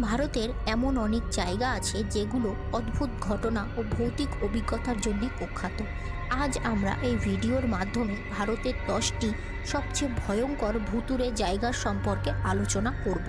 ভারতের এমন অনেক জায়গা আছে যেগুলো অদ্ভুত ঘটনা ও ভৌতিক অভিজ্ঞতার জন্য কুখ্যাত আজ আমরা এই ভিডিওর মাধ্যমে ভারতের দশটি সবচেয়ে ভয়ঙ্কর ভুতুরে জায়গার সম্পর্কে আলোচনা করব।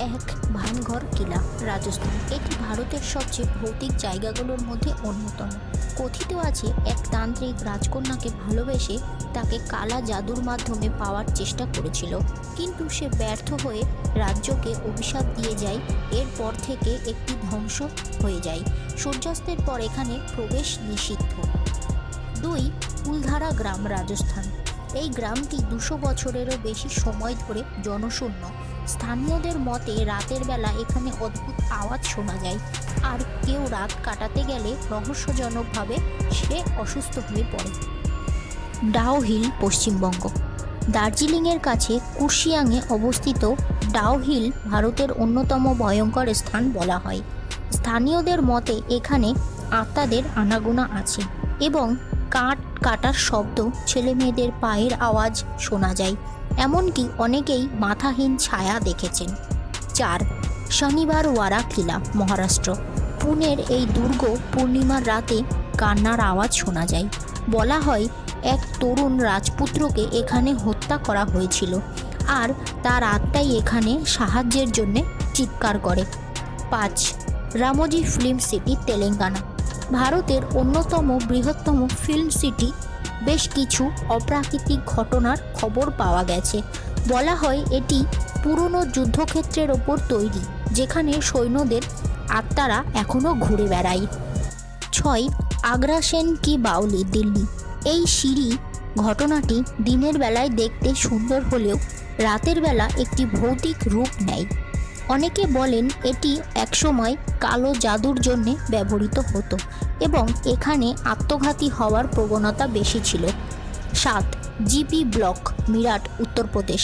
এক, ভানঘর কিলা, রাজস্থান। এটি ভারতের সবচেয়ে ভৌতিক জায়গাগুলোর মধ্যে অন্যতম। কথিত আছে, এক তান্ত্রিক রাজকন্যাকে ভালোবেসে তাকে কালা জাদুর মাধ্যমে পাওয়ার চেষ্টা করেছিল। কিন্তু সে ব্যর্থ হয়ে রাজ্যকে অভিশাপ দিয়ে যায়, এরপর থেকে একটি ধ্বংস হয়ে যায়। সূর্যাস্তের পর এখানে প্রবেশ নিষিদ্ধ। দুই, কুলধারা গ্রাম, রাজস্থান। এই গ্রামটি দুশো বছরেরও বেশি সময় ধরে জনশূন্য। স্থানীয়দের মতে, রাতের বেলা এখানে অদ্ভুত আওয়াজ শোনা যায়। আর কেউ রাত কাটাতে গেলে রহস্যজনকভাবে সে অসুস্থ হয়ে পড়ে। ডাও হিল, পশ্চিমবঙ্গ। দার্জিলিংয়ের কাছে কুশিয়াংয়ে অবস্থিত ডাও হিল ভারতের অন্যতম ভয়ঙ্কর স্থান বলা হয়। স্থানীয়দের মতে, এখানে আত্মাদের আনাগোনা আছে এবং কাঠ কাটার শব্দ ছেলে মেয়েদের পায়ের আওয়াজ শোনা যায়। এমনকি অনেকেই মাথাহীন ছায়া দেখেছেন। চার, শনিবার ওয়ারা কিলা মহারাষ্ট্র। পুনের এই দুর্গ পূর্ণিমার রাতে কান্নার আওয়াজ শোনা যায়। বলা হয়, এক তরুণ রাজপুত্রকে এখানে হত্যা করা হয়েছিল আর তার আত্মাই এখানে সাহায্যের জন্যে চিৎকার করে। পাঁচ, রামোজি ফিল্ম সিটি, তেলেঙ্গানা। ভারতের অন্যতম বৃহত্তম ফিল্ম সিটি বেশ কিছু অপ্রাকৃতিক ঘটনার খবর পাওয়া গেছে। বলা হয় এটি পুরনো যুদ্ধক্ষেত্রের ওপর তৈরি, যেখানে সৈন্যদের আত্মারা এখনও ঘুরে বেড়ায়। ছয়, আগ্রা সেন কি বাউলি, দিল্লি। এই সিঁড়ি ঘটনাটি দিনের বেলায় দেখতে সুন্দর হলেও রাতের বেলা একটি ভৌতিক রূপ নেয়। অনেকে বলেন এটি একসময় কালো জাদুর জন্যে ব্যবহৃত হতো এবং এখানে আত্মঘাতী হওয়ার প্রবণতা বেশি ছিল। সাত, জিপি ব্লক, মিরাট, উত্তরপ্রদেশ।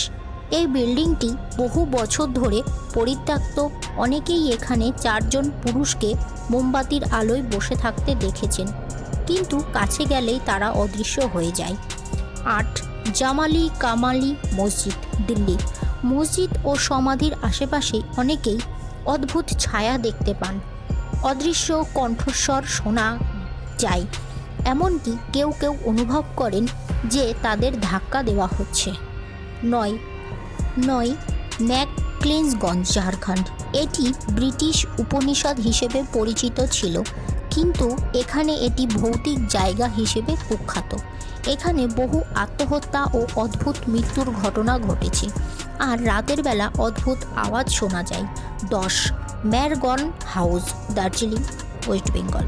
এই বিল্ডিংটি বহু বছর ধরে পরিত্যক্ত। অনেকেই এখানে চারজন পুরুষকে মোমবাতির আলোয় বসে থাকতে দেখেছেন, কিন্তু কাছে গেলেই তারা অদৃশ্য হয়ে যায়। আট, জামালি কামালি মসজিদ, দিল্লি। মসজিদ ও সমাধির আশেপাশে অনেকেই অদ্ভুত ছায়া দেখতে পান। অদৃশ্য কণ্ঠস্বর শোনা যায়, এমনকি কেউ কেউ অনুভব করেন যে তাদের ধাক্কা দেওয়া হচ্ছে। নয় নয় ম্যাকক্লিন্সগঞ্জ ঝাড়খণ্ড। এটি ব্রিটিশ উপনিষদ হিসেবে পরিচিত ছিল, কিন্তু এখানে এটি ভৌতিক জায়গা হিসেবে কুখ্যাত। এখানে বহু আত্মহত্যা ও অদ্ভুত মৃত্যুর ঘটনা ঘটেছে। আর রাতের বেলা অদ্ভুত আওয়াজ শোনা যায়। দশ, Morgan house, Darjeeling, west Bengal.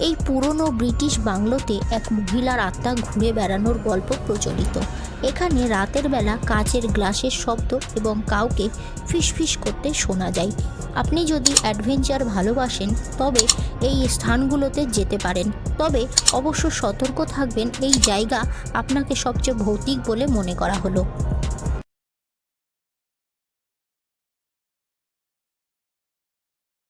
এই পুরনো ব্রিটিশ বাংলোতে এক মহিলার আত্মা ঘুরে বেড়ানোর গল্প প্রচলিত। এখানে রাতের বেলা কাচের গ্লাসের শব্দ এবং কাউকে ফিসফিস করতে শোনা যায়। আপনি যদি অ্যাডভেঞ্চার ভালোবাসেন, তবে এই স্থানগুলোতে যেতে পারেন। তবে অবশ্য সতর্ক থাকবেন, এই জায়গা আপনাকে সবচেয়ে ভৌতিক বলে মনে করা হলো।